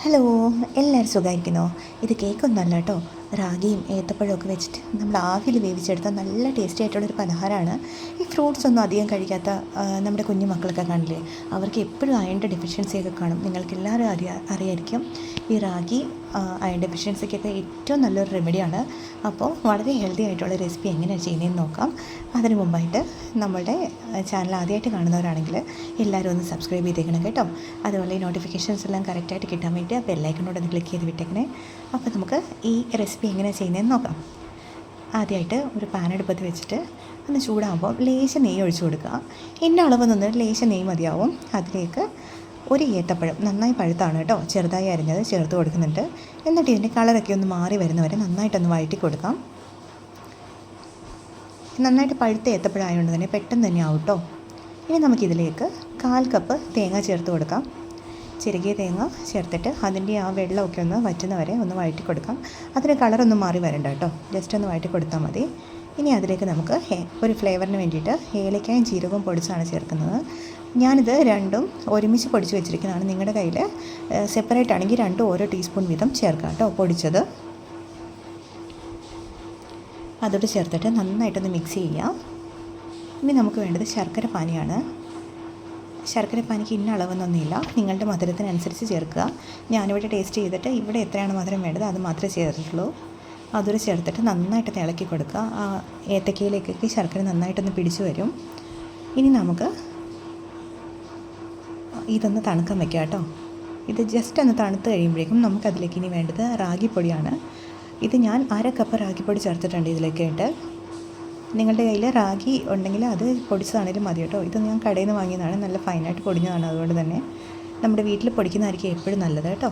Hello എല്ലാവരും സുഖമായിരിക്കുന്നോ? ഇത് കേക്കൊന്നുമല്ല കേട്ടോ റാഗിയും ഏത്തപ്പഴവും ഒക്കെ വെച്ചിട്ട് നമ്മൾ ആവിയിൽ വേവിച്ചെടുത്ത നല്ല ടേസ്റ്റി ആയിട്ടുള്ളൊരു പലഹാരമാണ്. ഈ ഫ്രൂട്ട്സ് ഒന്നും അധികം കഴിക്കാത്ത നമ്മുടെ കുഞ്ഞു മക്കളൊക്കെ കാണില്ലേ അവർക്ക് എപ്പോഴും അയണിന്റെ ഡെഫിഷ്യൻസിയൊക്കെ കാണും. നിങ്ങൾക്ക് എല്ലാവരും അറിയാ അറിയായിരിക്കും. ഈ റാഗി അയൺ ഡെഫിഷ്യൻസിക്കൊക്കെ ഏറ്റവും നല്ലൊരു റെമഡിയാണ് അപ്പോൾ വളരെ ഹെൽത്തി ആയിട്ടുള്ള റെസിപ്പി എങ്ങനെയാണ് ചെയ്യുന്നതെന്ന് നോക്കാം. അതിന് മുമ്പായിട്ട് നമ്മുടെ ചാനൽ ആദ്യമായിട്ട് കാണുന്നവരാണെങ്കിൽ എല്ലാവരും ഒന്ന് സബ്സ്ക്രൈബ് ചെയ്തേക്കണം കേട്ടോ. അതുപോലെ ഈ നോട്ടിഫിക്കേഷൻസ് എല്ലാം കറക്റ്റായിട്ട് കിട്ടാൻ വേണ്ടി ആ ബെല്ലൈക്കനോട് ഒന്ന് ക്ലിക്ക് ചെയ്ത് വിട്ടേക്കണേ. അപ്പോൾ നമുക്ക് ഈ റെസിപ്പി എങ്ങനെയാണ് ചെയ്യുന്നതെന്ന് നോക്കാം. ആദ്യമായിട്ട് ഒരു പാൻ എടുപ്പത്ത് വെച്ചിട്ട് ഒന്ന് ചൂടാകുമ്പോൾ ലേശം നെയ്യ് ഒഴിച്ചു കൊടുക്കുക. എന്റെ അളവ് നിന്ന് ലേശം നെയ്യ് മതിയാവും. അതിലേക്ക് ഒരു ഏത്തപ്പഴം നന്നായി പഴുത്താണ് കേട്ടോ ചെറുതായി അരിഞ്ഞത് ചേർത്ത് കൊടുക്കുന്നുണ്ട്. എന്നിട്ട് ഇതിന്റെ കളറൊക്കെ ഒന്ന് മാറി വരുന്നവരെ നന്നായിട്ടൊന്ന് വഴറ്റി കൊടുക്കാം. നന്നായിട്ട് പഴുത്ത ഏത്തപ്പഴം ആയതുകൊണ്ട് തന്നെ പെട്ടെന്ന് തന്നെ ആവും കേട്ടോ. ഇനി നമുക്കിതിലേക്ക് കാൽ കപ്പ് തേങ്ങ ചേർത്ത് കൊടുക്കാം. ചിരകിയ തേങ്ങ ചേർത്തിട്ട് അതിന്റെ ആ വെള്ളമൊക്കെ ഒന്ന് വറ്റുന്നവരെ ഒന്ന് വഴറ്റി കൊടുക്കാം. അതിന് കളറൊന്നും മാറി വരണ്ട കേട്ടോ. ജസ്റ്റ് ഒന്ന് വഴറ്റി കൊടുത്താൽ മതി. ഇനി അതിലേക്ക് നമുക്ക് ഒരു ഫ്ലേവറിന് വേണ്ടിയിട്ട് ഏലക്കായും ജീരകവും പൊടിച്ചാണ് ചേർക്കുന്നത്. ഞാനിത് രണ്ടും ഒരുമിച്ച് പൊടിച്ച് വെച്ചിരിക്കുന്നതാണ് നിങ്ങളുടെ കയ്യിൽ. സെപ്പറേറ്റ് ആണെങ്കിൽ രണ്ടും ഓരോ ടീസ്പൂൺ വീതം ചേർക്കാം കേട്ടോ പൊടിച്ചത്. അതോട് ചേർത്തിട്ട് നന്നായിട്ടൊന്ന് മിക്സ് ചെയ്യാം. ഇനി നമുക്ക് വേണ്ടത് ശർക്കര പാനിയാണ്. ശർക്കര പാനിക്ക് ഇന്ന അളവെന്നൊന്നുമില്ല. നിങ്ങളുടെ മധുരത്തിനനുസരിച്ച് ചേർക്കുക. ഞാനിവിടെ ടേസ്റ്റ് ചെയ്തിട്ട് ഇവിടെ എത്രയാണ് മധുരം വേണ്ടത് അത് മാത്രമേ ചേർത്തിട്ടുള്ളൂ. അതൊരു ചേർത്തിട്ട് നന്നായിട്ട് ഇളക്കി കൊടുക്കുക. ആ ഏത്തക്കയിലേക്കൊക്കെ ശർക്കര നന്നായിട്ടൊന്ന് പിടിച്ചു വരും. ഇനി നമുക്ക് ഇതൊന്ന് തണുക്കാൻ വയ്ക്കുക കേട്ടോ. ഇത് ജസ്റ്റ് ഒന്ന് തണുത്ത് കഴിയുമ്പോഴേക്കും നമുക്കതിലേക്ക് ഇനി വേണ്ടത് റാഗിപ്പൊടിയാണ്. ഇത് ഞാൻ അര കപ്പ് റാഗിപ്പൊടി ചേർത്തിട്ടുണ്ട് ഇതിലേക്കായിട്ട്. നിങ്ങളുടെ കയ്യിൽ റാഗി ഉണ്ടെങ്കിൽ അത് പൊടിച്ചതാണേലും മതി കേട്ടോ. ഇത് ഞാൻ കടയിൽ നിന്ന് വാങ്ങിയതാണ്. നല്ല ഫൈനായിട്ട് പൊടിഞ്ഞതാണ് അതുകൊണ്ട് തന്നെ. നമ്മുടെ വീട്ടിൽ പൊടിക്കുന്നതായിരിക്കും എപ്പോഴും നല്ലത് കേട്ടോ.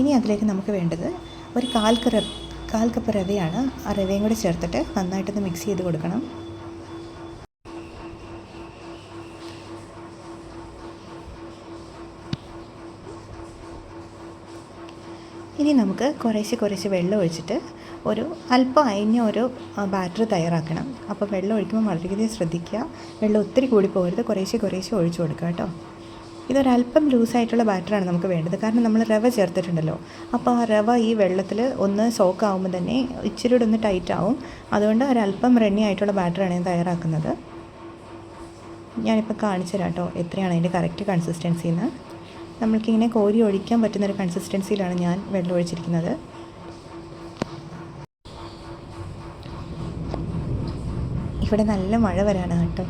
ഇനി അതിലേക്ക് നമുക്ക് വേണ്ടത് ഒരു കാൽ കാൽക്കപ്പ് കാൽ കപ്പ് റവയാണ് ആ റവയും കൂടി ചേർത്തിട്ട് നന്നായിട്ടൊന്ന് മിക്സ് ചെയ്ത് കൊടുക്കണം. ഇനി നമുക്ക് കുറേശ്ശെ കുറേശ്ശെ വെള്ളം ഒഴിച്ചിട്ട് ഒരു അല്പം അയഞ്ഞ ഒരു ബാറ്റർ തയ്യാറാക്കണം. അപ്പോൾ വെള്ളം ഒഴിക്കുമ്പോൾ വളരെയധികം ശ്രദ്ധിക്കുക. വെള്ളം ഒത്തിരി കൂടി പോകരുത്. കുറേശ്ശെ കുറേശ്ശെ ഒഴിച്ചു കൊടുക്കുക കേട്ടോ. ഇതൊരല്പം ലൂസായിട്ടുള്ള ബാറ്ററാണ് നമുക്ക് വേണ്ടത്. കാരണം നമ്മൾ റവ ചേർത്തിട്ടുണ്ടല്ലോ. അപ്പോൾ ആ റവ ഈ വെള്ളത്തിൽ ഒന്ന് സോക്ക് ആകുമ്പോൾ തന്നെ ഇച്ചിരി കൂടെ ഒന്ന് ടൈറ്റ് ആവും. അതുകൊണ്ട് ഒരല്പം റണ്ണി ആയിട്ടുള്ള ബാറ്ററാണ് ഞാൻ തയ്യാറാക്കുന്നത്. ഞാനിപ്പോൾ കാണിച്ചു തരാം കേട്ടോ എത്രയാണ് അതിന്റെ കറക്റ്റ് കൺസിസ്റ്റൻസിന്ന് നമ്മൾക്കിങ്ങനെ കോരി ഒഴിക്കാൻ പറ്റുന്നൊരു കൺസിസ്റ്റൻസിയിലാണ് ഞാൻ വെള്ളം ഒഴിച്ചിരിക്കുന്നത്. ഇവിടെ നല്ല മഴ വരാനാണ് കേട്ടോ.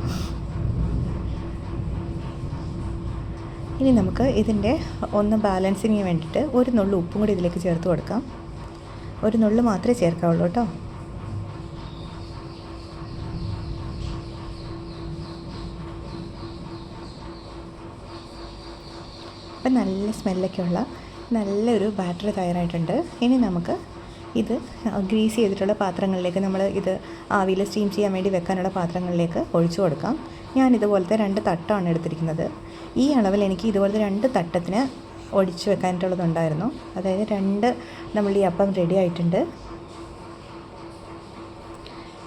ഇനി നമുക്ക് ഇതിന്റെ ഒന്ന് ബാലൻസിങ്ങിന് വേണ്ടിയിട്ട് ഒരു നുള്ളു ഉപ്പും കൂടി ഇതിലേക്ക് ചേർത്ത് കൊടുക്കാം. ഒരു നുള്ളു മാത്രമേ ചേർക്കാവുള്ളൂ കേട്ടോ. അപ്പം നല്ല സ്മെല്ലൊക്കെ ഉള്ള നല്ലൊരു ബാറ്ററി തയ്യാറായിട്ടുണ്ട്. ഇനി നമുക്ക് ഇത് ഗ്രീസ് ചെയ്തിട്ടുള്ള പാത്രങ്ങളിലേക്ക് നമ്മൾ ഇത് ആവിയിൽ സ്റ്റീം ചെയ്യാൻ വേണ്ടി വെക്കാനുള്ള പാത്രങ്ങളിലേക്ക് ഒഴിച്ചു കൊടുക്കാം. ഞാൻ ഇതുപോലത്തെ രണ്ട് തട്ടാണ് എടുത്തിരിക്കുന്നത്. ഈ അളവിൽ എനിക്ക് ഇതുപോലത്തെ രണ്ട് തട്ടത്തിന് ഒഴിച്ച് വെക്കാനായിട്ടുള്ളതുണ്ടായിരുന്നു. അതായത് രണ്ട് നമ്മൾ ഈ അപ്പം റെഡി ആയിട്ടുണ്ട്.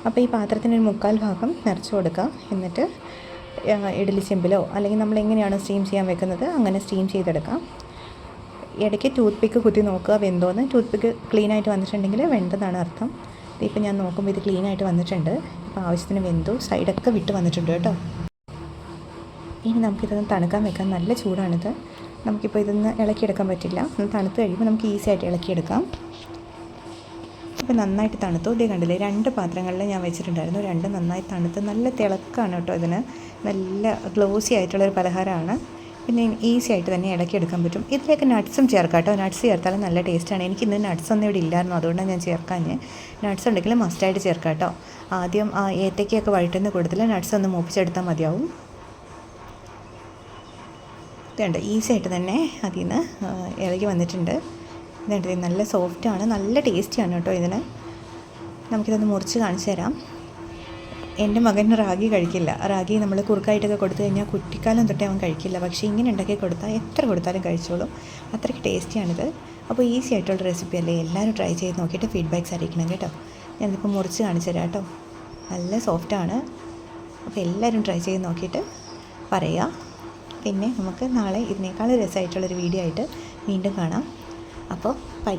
അപ്പോൾ ഈ പാത്രത്തിന് ഒരു മുക്കാൽ ഭാഗം നിറച്ചു കൊടുക്കാം. എന്നിട്ട് ഇഡലി ചെമ്പിലോ അല്ലെങ്കിൽ നമ്മൾ എങ്ങനെയാണ് സ്റ്റീം ചെയ്യാൻ വെക്കുന്നത് അങ്ങനെ സ്റ്റീം ചെയ്തെടുക്കാം. ഇടയ്ക്ക് ടൂത്ത് പിക്ക് കുത്തി നോക്കുക വെന്തോന്ന്. ടൂത്ത് പിക്ക് ക്ലീൻ ആയിട്ട് വന്നിട്ടുണ്ടെങ്കിൽ വെന്തെന്നാണ് അർത്ഥം. ഇപ്പം ഞാൻ നോക്കുമ്പോൾ ഇത് ക്ലീൻ ആയിട്ട് വന്നിട്ടുണ്ട്. ഇപ്പോൾ ആവശ്യത്തിന് വെന്തു. സൈഡൊക്കെ വിട്ട് വന്നിട്ടുണ്ട് കേട്ടോ. ഇനി നമുക്കിതൊന്ന് തണുക്കാൻ വെക്കാൻ നല്ല ചൂടാണിത്. നമുക്കിപ്പോൾ ഇതൊന്ന് ഇളക്കിയെടുക്കാൻ പറ്റില്ല. ഒന്ന് തണുത്ത് കഴിയുമ്പോൾ നമുക്ക് ഈസി ആയിട്ട് ഇളക്കിയെടുക്കാം. ഇപ്പോൾ നന്നായിട്ട് തണുത്തു. ഇതേ കണ്ടില്ലേ രണ്ട് പാത്രങ്ങളിൽ ഞാൻ വെച്ചിട്ടുണ്ടായിരുന്നു. രണ്ട് നന്നായി തണുത്ത് നല്ല തിളക്കാണ് കേട്ടോ ഇതിന്. നല്ല ഗ്ലോസി ആയിട്ടുള്ളൊരു പലഹാരമാണ്. പിന്നെ ഈസി ആയിട്ട് തന്നെ ഇളക്കിയെടുക്കാൻ പറ്റും. ഇതിലേക്ക് നട്ട്സും ചേർക്കാം കേട്ടോ. നട്ട്സ് ചേർത്താലും നല്ല ടേസ്റ്റാണ് എനിക്ക് ഇന്ന് നട്ട്സ് ഒന്നും ഇവിടെ ഇല്ലായിരുന്നു. അതുകൊണ്ടാണ് ഞാൻ ചേർക്കാഞ്ഞ് നട്ട്സ് ഉണ്ടെങ്കിൽ മസ്റ്റായിട്ട് ചേർക്കാം കേട്ടോ. ആദ്യം ആ ഏത്തയ്ക്കൊക്കെ വഴറ്റുന്ന കൂട്ടത്തിൽ നട്ട്സ് ഒന്ന് മൂപ്പിച്ചെടുത്താൽ മതിയാവും. ഇതുണ്ട്. ഈസി ആയിട്ട് തന്നെ അതിൽ നിന്ന് ഇളകി വന്നിട്ടുണ്ട്. ഇതുണ്ട്. ഇത് നല്ല സോഫ്റ്റാണ് നല്ല ടേസ്റ്റിയാണ് കേട്ടോ ഇതിന്. നമുക്കിതൊന്ന് മുറിച്ച് കാണിച്ചു തരാം. എന്റെ മകൻ റാഗി കഴിക്കില്ല. റാഗി നമ്മൾ കുറുക്കായിട്ടൊക്കെ കൊടുത്തു കഴിഞ്ഞാൽ കുട്ടിക്കാലം തൊട്ടേ അവൻ കഴിക്കില്ല. പക്ഷേ ഇങ്ങനെ ഉണ്ടാക്കി കൊടുത്താൽ എത്ര കൊടുത്താലും കഴിച്ചോളും. അത്രയ്ക്ക് ടേസ്റ്റിയാണിത്. അപ്പോൾ ഈസി ആയിട്ടുള്ള റെസിപ്പി അല്ലേ? എല്ലാവരും ട്രൈ ചെയ്ത് നോക്കിയിട്ട് ഫീഡ്ബാക്ക്സ് അറിയിക്കണം കേട്ടോ. ഞാനിപ്പോൾ മുറിച്ച് കാണിച്ചു തരാം കേട്ടോ. നല്ല സോഫ്റ്റാണ് അപ്പോൾ എല്ലാവരും ട്രൈ ചെയ്ത് നോക്കിയിട്ട് പറയുക പിന്നെ നമുക്ക് നാളെ ഇതിനേക്കാൾ രസമായിട്ടുള്ളൊരു വീഡിയോ ആയിട്ട് വീണ്ടും കാണാം. അപ്പോൾ ബൈ.